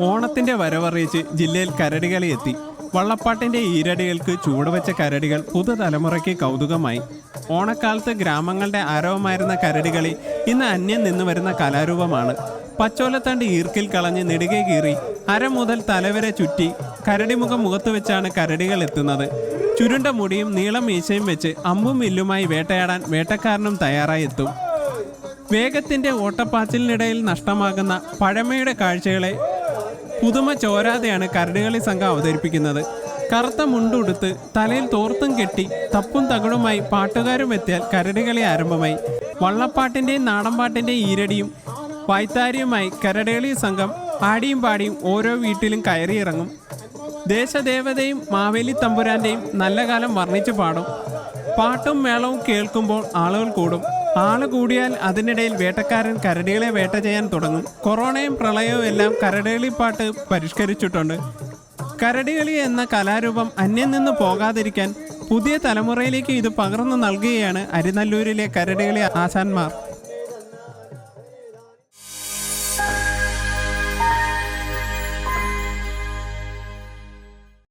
ഓണത്തിന്റെ വരവറിയിച്ച് ജില്ലയിൽ കരടികളി എത്തി. വള്ളപ്പാട്ടിന്റെ ഈരടികൾക്ക് ചൂടുവെച്ച കരടികൾ പുതുതലമുറയ്ക്ക് കൗതുകമായി. ഓണക്കാലത്ത് ഗ്രാമങ്ങളുടെ ആരവമായിരുന്ന കരടികളി ഇന്ന് അന്യം നിന്ന് വരുന്ന കലാരൂപമാണ്. പച്ചോലത്തണ്ട് ഈർക്കിൽ കളഞ്ഞ് നെടുകെ കീറി അര മുതൽ തലവരെ ചുറ്റി കരടിമുഖം മുഖത്ത് വെച്ചാണ് കരടികൾ എത്തുന്നത്. ചുരുണ്ട മുടിയും നീളം മീശയും വെച്ച് അമ്പും വില്ലുമായി വേട്ടയാടാൻ വേട്ടക്കാരനും തയ്യാറായി എത്തും. വേഗത്തിന്റെ ഓട്ടപ്പാച്ചിലിനിടയിൽ നഷ്ടമാകുന്ന പഴമയുടെ കാഴ്ചകളെ പുതുമ ചോരാതെയാണ് കരടുകളി സംഘം അവതരിപ്പിക്കുന്നത്. കറുത്ത മുണ്ടുടുത്ത് തലയിൽ തോർത്തും കെട്ടി തപ്പും തകിടുമായി പാട്ടുകാരും എത്തിയാൽ കരടുകളി ആരംഭമായി. വള്ളപ്പാട്ടിന്റെയും നാടൻപാട്ടിന്റെയും ഈരടിയും വായ്ത്താരിയുമായി കരടുകളി സംഘം ആടിയും പാടിയും ഓരോ വീട്ടിലും കയറിയിറങ്ങും. ദേശദേവതയും മാവേലി തമ്പുരാന്റെയും നല്ല കാലം വർണിച്ച് പാടും. പാട്ടും മേളവും കേൾക്കുമ്പോൾ ആളുകൾ കൂടും. ആൾ കൂടിയാൽ അതിനിടയിൽ വേട്ടക്കാരൻ കരടികളെ വേട്ട ചെയ്യാൻ തുടങ്ങും. കൊറോണയും പ്രളയവും എല്ലാം കരടികളി പാട്ട് പരിഷ്കരിച്ചിട്ടുണ്ട്. കരടികളി എന്ന കലാരൂപം അന്യം നിന്ന് പോകാതിരിക്കാൻ പുതിയ തലമുറയിലേക്ക് ഇത് പകർന്നു നൽകുകയാണ് അരിനല്ലൂരിലെ കരടികളി ആശാന്മാർ.